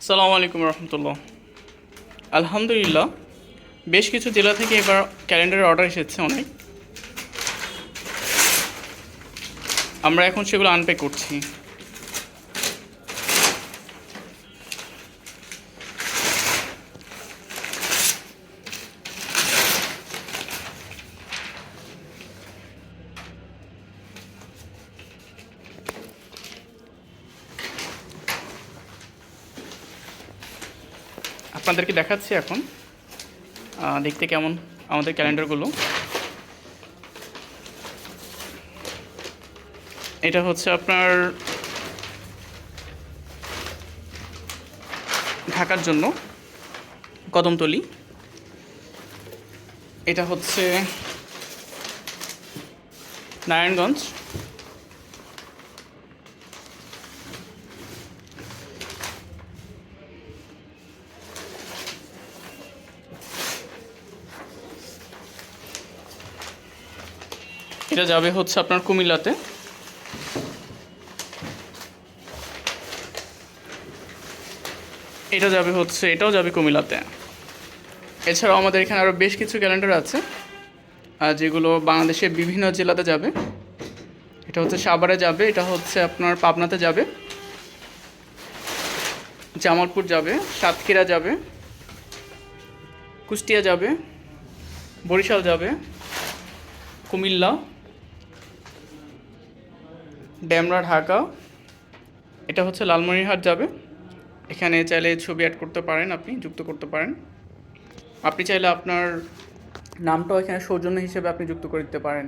আসসালামু আলাইকুম রহমতুল্লাহ। আলহামদুলিল্লাহ, বেশ কিছু জেলা থেকে এবার ক্যালেন্ডারের অর্ডার এসেছে অনেক। আমরা এখন সেগুলো আনপ্যাক করছি। আপনাদেরকে দেখাচ্ছি এখন। দেখতে কেমন আমাদের ক্যালেন্ডারগুলো। এটা হচ্ছে আপনার ঢাকার জন্য কদমতলি। এটা হচ্ছে নারায়ণগঞ্জ। এটা যাবে হচ্ছে আপনার কুমিল্লাতে। এটা যাবে হচ্ছে, এটাও যাবে কুমিল্লাতে। এছাড়াও আমাদের এখানে আরও বেশ কিছু ক্যালেন্ডার আছে যেগুলো বাংলাদেশের বিভিন্ন জেলাতে যাবে। এটা হচ্ছে সাভারে যাবে, এটা হচ্ছে আপনার পাবনাতে যাবে। জামালপুর যাবে, সাতক্ষীরা যাবে, কুষ্টিয়া যাবে, বরিশাল যাবে, কুমিল্লা। ড্যামরা ঢাকা। এটা হচ্ছে লালমনিরহাট যাবে। এখানে চাইলে ছবি অ্যাড করতে পারেন আপনি, যুক্ত করতে পারেন। আপনি চাইলে আপনার নামটাও এখানে সৌজন্য হিসেবে আপনি যুক্ত করে দিতে পারেন।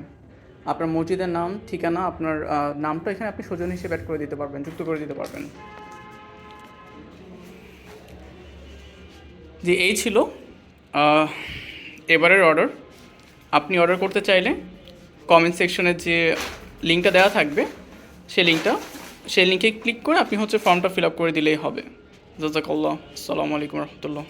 আপনার মসজিদের নাম, ঠিকানা, আপনার নামটা এখানে আপনি সৌজন্য হিসেবে অ্যাড করে দিতে পারবেন, যুক্ত করে দিতে পারবেন। যে এই ছিল এবারের অর্ডার আপনি অর্ডার করতে চাইলে কমেন্ট সেকশনে যে লিঙ্কটা দেওয়া থাকবে সেই লিঙ্কটা, সেই লিঙ্কে ক্লিক করে আপনি হচ্ছে ফর্মটা ফিল আপ করে দিলেই হবে। জাজাকাল্লাহ আসসালামু আলাইকুম রহমতুল্লাহ।